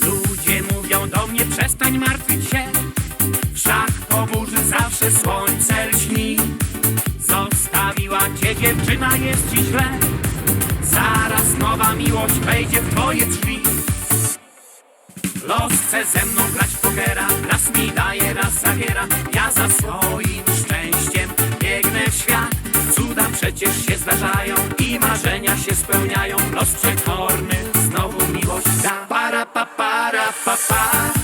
Ludzie mówią do mnie, przestań martwić się. Wszak po burzy zawsze słońce lśni gdzie dziewczyna jest ci źle. Zaraz nowa miłość wejdzie w twoje drzwi. Los chce ze mną grać pokera. Raz mi daje, raz zabiera. Ja za swoim szczęściem biegnę w świat. Cuda przecież się zdarzają I marzenia się spełniają. Los przekorny znowu miłość da. Para pa para pa, pa.